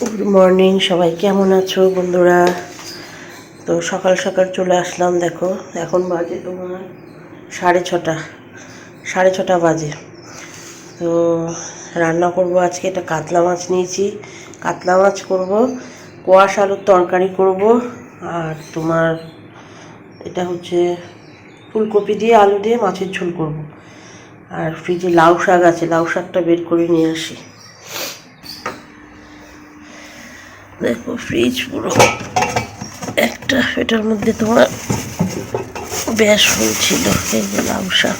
Good morning সবাই কেমন আছো বন্ধুরা? তো সকাল সকাল চলে আসলাম, দেখো। এখন বাজে তোমার সাড়ে ছটা। সাড়ে ছটা বাজে। তো রান্না করব আজকে এটা কাতলা মাছ নিয়েছি। কাতলা মাছ করব, কোয়াশ আলুর তরকারি করব, আর তোমার এটা হচ্ছে ফুলকপি দিয়ে আলু দিয়ে মাছের ঝোল করব। আর ফ্রিজে লাউ শাক আছে, লাউ শাকটা বের করে নিয়ে আসি। দেখো ফ্রিজ পুরো। একটা এটার মধ্যে তোমার ব্যাস হয়েছিল এই যে লাউ শাক।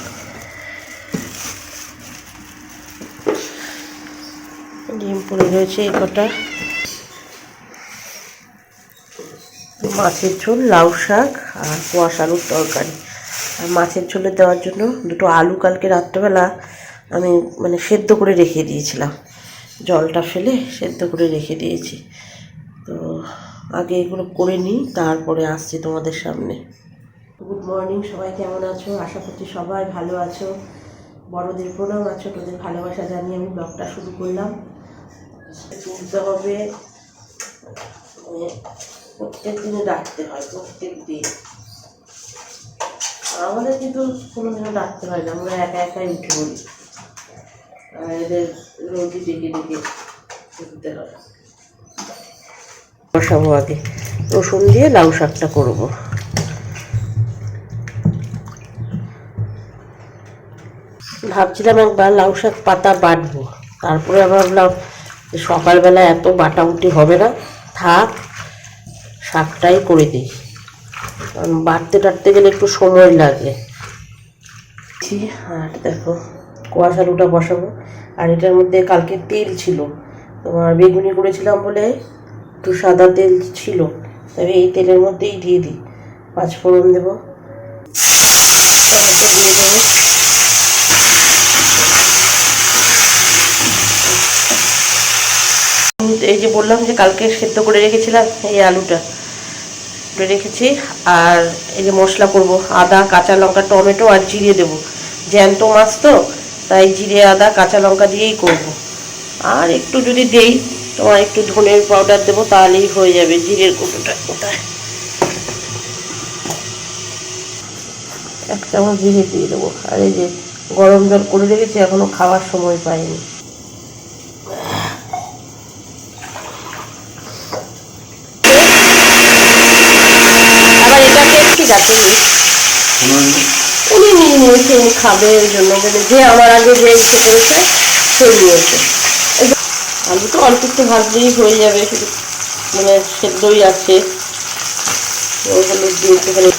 ডিম পড়ে রয়েছে এই কটা। মাছের ঝোল, লাউ শাক আর কোয়াশ আলুর তরকারি। আর মাছের ঝোলে দেওয়ার জন্য দুটো আলু কালকে রাত্রেবেলা আমি মানে সেদ্ধ করে রেখে দিয়েছিলাম। জলটা ফেলে সেদ্ধ করে রেখে দিয়েছি। আগে এগুলো করে নিই, তারপরে আসছি তোমাদের সামনে। গুড মর্নিং সবাই কেমন আছো? আশা করছি সবাই ভালো আছো। বড়দের প্রণাম আছো তোদের ভালোবাসা জানিয়ে আমি ব্লগটা শুরু করলাম। তুলতে হবে। মানে প্রত্যেক দিনে ডাকতে হয়, প্রত্যেক দিন। আমাদের কিন্তু কোনো দিনও ডাকতে হয় না, আমরা একা একাই উঠে বলি আর এদের রোগী ডেকে ডেকে উঠতে হয়। বসাবো আগে। রসুন দিয়ে লাউ শাকটা করব। ভাবছিলাম একবার লাউ শাক পাতা বাটবো। তারপরে ভাবলাম সকালবেলা এত বাটাউটি হবে না, থাক, শাকটাই করে দিই। কারণ বাটতে টাটতে গেলে একটু সময় লাগে। আর দেখো, কোয়াশ আলুটা বসাবো। আর এটার মধ্যে কালকে তেল ছিল। তোমার বেগুনি করেছিলাম বলে একটু সাদা তেল ছিল, তবে এই তেলের মধ্যেই দিয়ে দিই। পাঁচ ফোড়ন দেবো। টমেটো দিয়ে দেবো। এই যে বললাম যে কালকে সেদ্ধ করে রেখেছিলাম এই আলুটা। করে রেখেছি, আর এই যে মশলা করব, আদা, কাঁচা লঙ্কা, টমেটো আর জিরে দেবো। জ্যান্ত মাছ তো, তাই জিরে, আদা, কাঁচা লঙ্কা দিয়েই করব। আর একটু যদি দেই তোমার একটু ধনের পাউডার দেবো তাহলেই হয়ে যাবে জিরের কুটোটা কোথায়? এক চামচ জিরে দিয়ে দেবো। আর এই যে গরম জল করে রেখেছি এখনও খাওয়ার সময় পাইনি। আবার এটাকে আছে উনি নিয়ে নিয়েছে উনি খাবে ওই জন্য মানে যে আমার আগে যে ইচ্ছে করেছে সে নিয়েছে। আলু তো অল্প একটু ভাজলেই হয়ে যাবে, শুধু মানে সেদ্ধই আছে হলুদ দিয়ে একটুখানি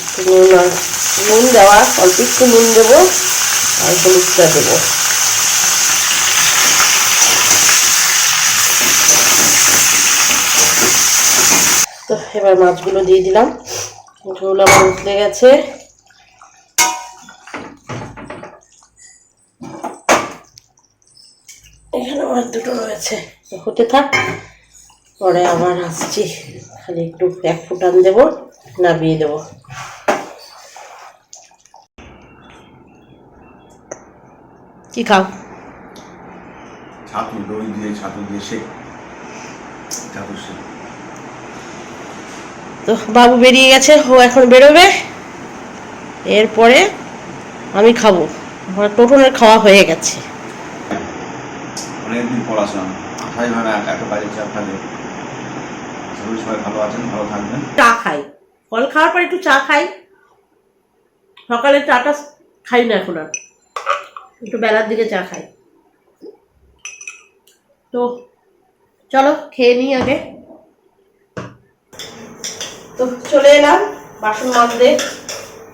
একটু নুন আর নুন দেওয়া, অল্প একটু নুন দেবো আর হলুদটা দেবো। তো এবার মাছগুলো দিয়ে দিলাম। ঝোল আমার উঠলে গেছে এখানে আমার দুটো রয়েছে। হতে থাক পরে আবার আসছি। খালি একটু এক ফুটান দেবো নামিয়ে দেবো। কি খাও? ছাতু দই দিয়ে ছাতু দিয়ে শেক ছাতু শেক তো বাবু বেরিয়ে গেছে ও এখন বেরোবে। এরপরে আমি খাব। আমার টোটনের খাওয়া হয়ে গেছে। অনেকদিন পর আসলাম। আশাই হয় না এত বাইরে চাপ থাকে সবাই ভালো আছেন, ভালো থাকবেন। চা খাই। ফল খাওয়ার পর একটু চা খাই। সকালে চাটা খাই না এখন আর। একটু বেলার দিকে চা খাই। তো, চলো, খেয়ে নিই আগে। তো, চলে এলাম, বাসন মাজতে।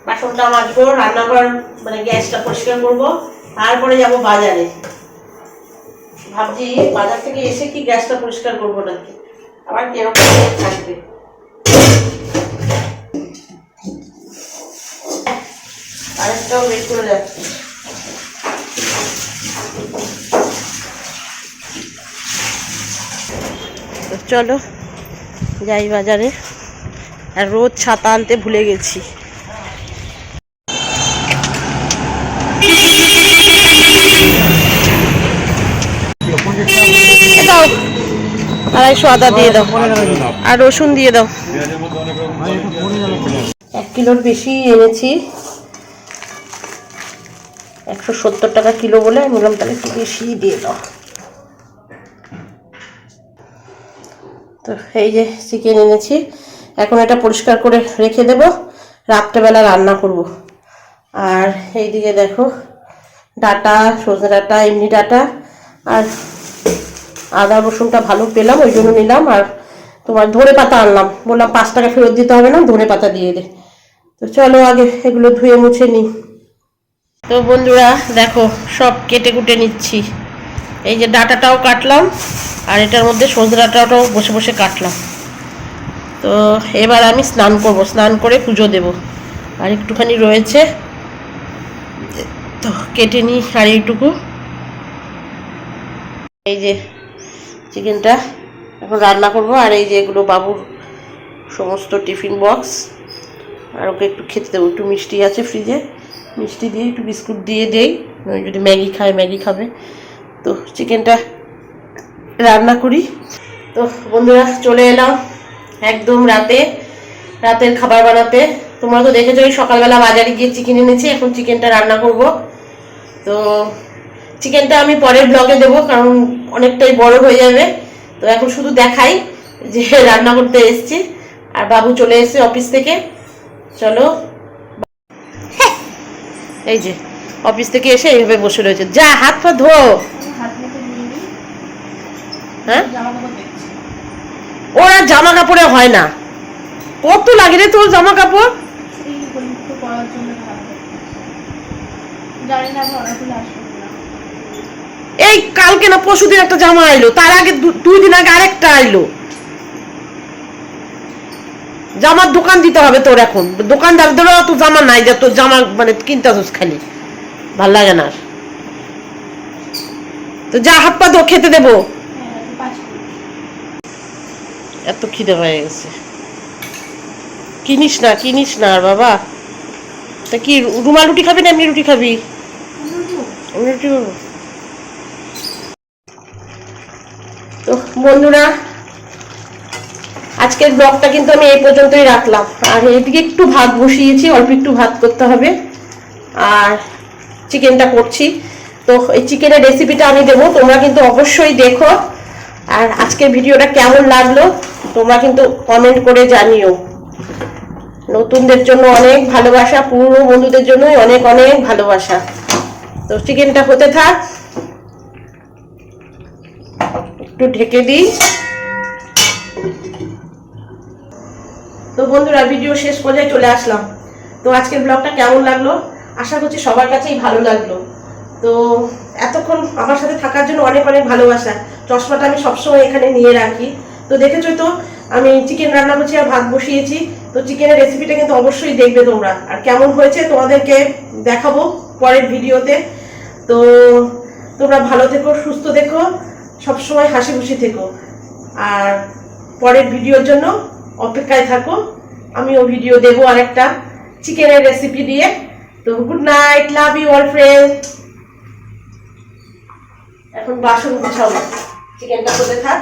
বাসনটা মাজবো, রান্নাঘর মানে গ্যাসটা পরিষ্কার করব। তারপরে যাব বাজারে। ভাবছি বাজার থেকে এসে কি গ্যাসটা পরিষ্কার করব নাকি? আবার কীরকম থাকবে? আরেকটাও বের করে তো চলো, যাই বাজারে। আর রোজ ছাতা আনতে ভুলে গেছি। আড়াইশো আদা দিয়ে দাও। আর রসুন দিয়ে দাও। এক কিলোর বেশি এনেছি। একশো সত্তর টাকা কিলো বলে আমি বললাম তাহলে একটু বেশি দিয়ে দাও। তো এই যে চিকেন এনেছি। এখন এটা পরিষ্কার করে রেখে দেব। রাত্রেবেলা রান্না করব। আর এইদিকে দেখো ডাটা সজনে ডাটা এমনি ডাটা আর আদা রসুনটা ভালো পেলাম, ওই জন্য নিলাম, আর তোমার ধনে পাতা আনলাম। বললাম পাঁচ টাকা ফেরত দিতে হবে না, ধনে পাতা দিয়ে দে। তো চলো আগে এগুলো ধুয়ে মুছে নিই। তো বন্ধুরা, দেখো, সব কেটে কুটে নিচ্ছি। এই যে ডাটাটাও কাটলাম, আর এটার মধ্যে সজনে ডাঁটাটাও বসে বসে কাটলাম। তো এবার আমি স্নান করব, স্নান করে পুজো দেব। আর একটুখানি রয়েছে, তো কেটে নিই আর এইটুকু। এই যে চিকেনটা। এখন রান্না করব, আর এই যে এগুলো বাবুর সমস্ত টিফিন বক্স। আর ওকে একটু খেতে দেবো, একটু মিষ্টি আছে ফ্রিজে। মিষ্টি দিয়ে একটু বিস্কুট দিয়ে দেই যদি ম্যাগি খায় ম্যাগি খাবে। তো চিকেনটা রান্না করি। তো বন্ধুরা, চলে এলাম একদম রাতে, রাতের খাবার বানাতে। তোমরা তো দেখেছ ওই সকালবেলা বাজারে গিয়ে চিকেন এনেছি, এখন চিকেনটা রান্না করব। তো চিকেনটা আমি পরের ব্লগে দেবো, কারণ অনেকটাই বড় হয়ে যাবে। তো এখন শুধু দেখাই যে রান্না করতে এসেছি। আর বাবু চলে এসেছে অফিস থেকে। চলো। এই যে অফিস থেকে এসে এইভাবে বসে রয়েছে। যা, হাত পা ধো। হ্যাঁ? ওর জামা কাপড়ে হয় না। কত লাগে রে তোর জামা কাপড় জানি না আমি অর্ডার করলে আসবে না এই কালকে না পরশু দিন একটা জামা আইলো তার আগে দুই দিন আগে আরেকটা আইলো। জামার দোকান দিতে হবে তোর এখন। দোকানদারদেরও অত জামা নাই যে তোর জামা মানে কিনতে খালি। ভালো লাগে না তো যা হাত পা তো খেতে দেবো। এত খিদে হয়ে গেছে। কিনিস না কিনিস না আর বাবা। তা কি রুমাল রুটি খাবি না এমনি রুটি খাবি। রুটি খাব। তো বন্ধুরা, আজকের ব্লগটা কিন্তু আমি এই পর্যন্তই রাখলাম। আর এদিকে একটু ভাত বসিয়েছি, অল্প একটু ভাত করতে হবে। আর চিকেনটা করছি। তো এই চিকেনের রেসিপিটা আমি দেবো, তোমরা কিন্তু অবশ্যই দেখো। আর আজকের ভিডিওটা কেমন লাগল, তোমরা কিন্তু কমেন্ট করে জানিও। নতুনদের জন্য অনেক ভালোবাসা, পুরনো বন্ধুদের জন্য অনেক অনেক ভালোবাসা। তো চিকেনটা হতে থাক। একটু ঢেকে দিই। তো বন্ধুরা ভিডিও শেষ পর্যায়ে চলে আসলাম। তো আজকের ব্লগটা কেমন লাগল? আশা করছি সবার কাছেই ভালো লাগল। তো এতক্ষণ আমার সাথে থাকার জন্য অনেক অনেক ভালোবাসা। চশমাটা আমি সবসময় এখানে নিয়ে রাখি। তো দেখেছ তো, আমি চিকেন রান্না করছি আর ভাত বসিয়েছি। তো চিকেনের রেসিপিটা কিন্তু অবশ্যই দেখবে তোমরা। আর কেমন হয়েছে তোমাদেরকে দেখাবো পরের ভিডিওতে তো তোমরা ভালো থেকো, সুস্থ থেকো। সবসময় হাসি খুশি থেকো। আর পরের ভিডিওর জন্য অপেক্ষায় থাকো। আমিও ভিডিও দেবো আরেকটা চিকেনের রেসিপি দিয়ে। তো good night love you all friend এখন বাসন গুছাবো চিকেনটা হতে থাক।